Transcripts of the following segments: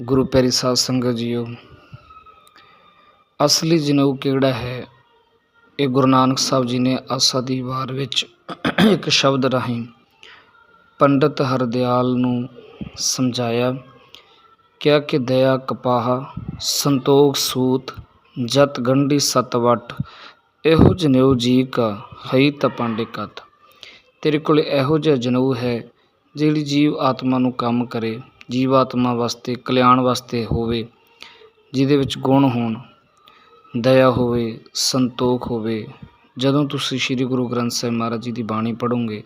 ਗੁਰੂ ਪਿਆਰੀ ਸਾਧ ਸੰਗਤ ਜੀਓ, ਅਸਲੀ ਜਨੇਊ ਕਿਹੜਾ ਹੈ? ਇਹ ਗੁਰੂ ਨਾਨਕ ਸਾਹਿਬ ਜੀ ਨੇ ਆਸਾ ਦੀ ਵਾਰ ਵਿੱਚ ਇੱਕ ਸ਼ਬਦ ਰਾਹੀਂ ਪੰਡਤ ਹਰਦਿਆਲ ਨੂੰ ਸਮਝਾਇਆ, ਕਿਹਾ ਕਿ ਦਇਆ, ਕਪਾਹ, ਸੰਤੋਖ, ਸੂਤ, ਜਤ, ਗੰਢੀ ਸਤ ਇਹੋ ਜਨੇਊ ਜੀ ਕਾ ਹਈ ਤ ਪਾਂਡੇ ਕਤ। ਤੇਰੇ ਕੋਲ ਇਹੋ ਜਿਹਾ ਜਨੇਊ ਹੈ ਜਿਹੜੀ ਜੀਵ ਆਤਮਾ ਨੂੰ ਕੰਮ ਕਰੇ। ਜੀਵਾਤਮਾ ਵਾਸਤੇ, ਕਲਿਆਣ ਵਾਸਤੇ ਹੋਵੇ, ਜਿਹਦੇ ਵਿੱਚ ਗੁਣ ਹੋਣ, ਦਇਆ ਹੋਵੇ, ਸੰਤੋਖ ਹੋਵੇ। ਜਦੋਂ ਤੁਸੀਂ ਸ੍ਰੀ ਗੁਰੂ ਗ੍ਰੰਥ ਸਾਹਿਬ ਮਹਾਰਾਜ ਜੀ ਦੀ ਬਾਣੀ ਪੜ੍ਹੋਗੇ,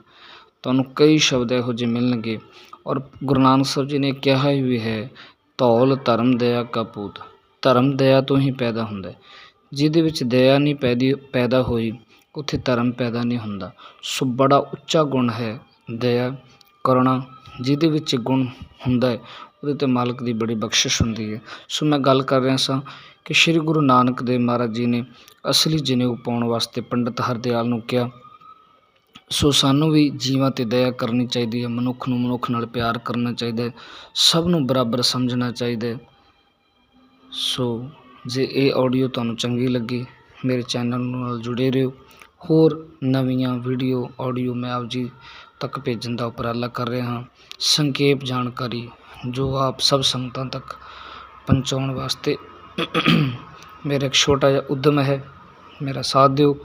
ਤੁਹਾਨੂੰ ਕਈ ਸ਼ਬਦ ਇਹੋ ਜਿਹੇ ਮਿਲਣਗੇ। ਔਰ ਗੁਰੂ ਨਾਨਕ ਸਾਹਿਬ ਜੀ ਨੇ ਕਿਹਾ ਹੀ ਵੀ ਹੈ ਤੌਲ ਧਰਮ ਦਇਆ ਕਪੂਤ ਧਰਮ ਦਇਆ ਤੋਂ ਹੀ ਪੈਦਾ ਹੁੰਦਾ ਜਿਹਦੇ ਵਿੱਚ ਦਇਆ ਨਹੀਂ ਪੈਦੀ, ਪੈਦਾ ਹੋਈ, ਉੱਥੇ ਧਰਮ ਪੈਦਾ ਨਹੀਂ ਹੁੰਦਾ। ਸੋ ਬੜਾ ਉੱਚਾ ਗੁਣ ਹੈ ਦਇਆ, ਕਰੁਣਾ ਜਿਹਦੇ ਵਿੱਚ ਗੁਣ ਹੁੰਦਾ ਹੈ, ਉਹਦੇ ਤੇ ਮਾਲਕ ਦੀ ਬੜੀ ਬਖਸ਼ਿਸ਼ ਹੁੰਦੀ ਹੈ। ਸੋ ਮੈਂ ਗੱਲ ਕਰ ਰਿਹਾ ਸਾਂ ਕਿ ਸ੍ਰੀ ਗੁਰੂ ਨਾਨਕ ਦੇਵ ਮਹਾਰਾਜ ਜੀ ਨੇ ਅਸਲੀ ਜਨੇਊ ਪਾਉਣ ਵਾਸਤੇ ਪੰਡਤ ਹਰਦਿਆਲ ਨੂੰ ਕਿਹਾ, ਸੋ ਸਾਨੂੰ ਵੀ ਜੀਵਾਂ ਤੇ ਦਇਆ ਕਰਨੀ ਚਾਹੀਦੀ ਹੈ, ਮਨੁੱਖ ਨੂੰ ਮਨੁੱਖ ਨਾਲ ਪਿਆਰ ਕਰਨਾ ਚਾਹੀਦਾ ਹੈ, ਸਭ ਨੂੰ ਬਰਾਬਰ ਸਮਝਣਾ ਚਾਹੀਦਾ ਹੈ। ਸੋ ਜੇ ਇਹ ਆਡੀਓ ਤੁਹਾਨੂੰ ਚੰਗੀ ਲੱਗੀ, ਮੇਰੇ ਚੈਨਲ ਨਾਲ ਜੁੜੇ ਰਹੋ। ਹੋਰ ਨਵੀਆਂ ਵੀਡੀਓ, ਆਡੀਓ ਮੈਂ ਆਪ ਜੀ ਤੱਕ ਭੇਜਣ ਦਾ ਉਪਰਾਲਾ ਕਰ ਰਿਹਾ ਹਾਂ। ਸੰਖੇਪ ਜਾਣਕਾਰੀ, ਜੋ ਆਪ ਸਭ ਸੰਗਤਾਂ ਤੱਕ ਪਹੁੰਚਾਉਣ ਵਾਸਤੇ ਮੇਰਾ ਇੱਕ ਛੋਟਾ ਜਿਹਾ ਉਦਮ ਹੈ। ਮੇਰਾ ਸਾਥ ਦਿਓ।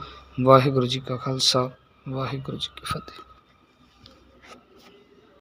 ਵਾਹਿਗੁਰੂ ਜੀ ਕਾ ਖਾਲਸਾ, ਵਾਹਿਗੁਰੂ ਜੀ ਕੀ ਫਤਿਹ।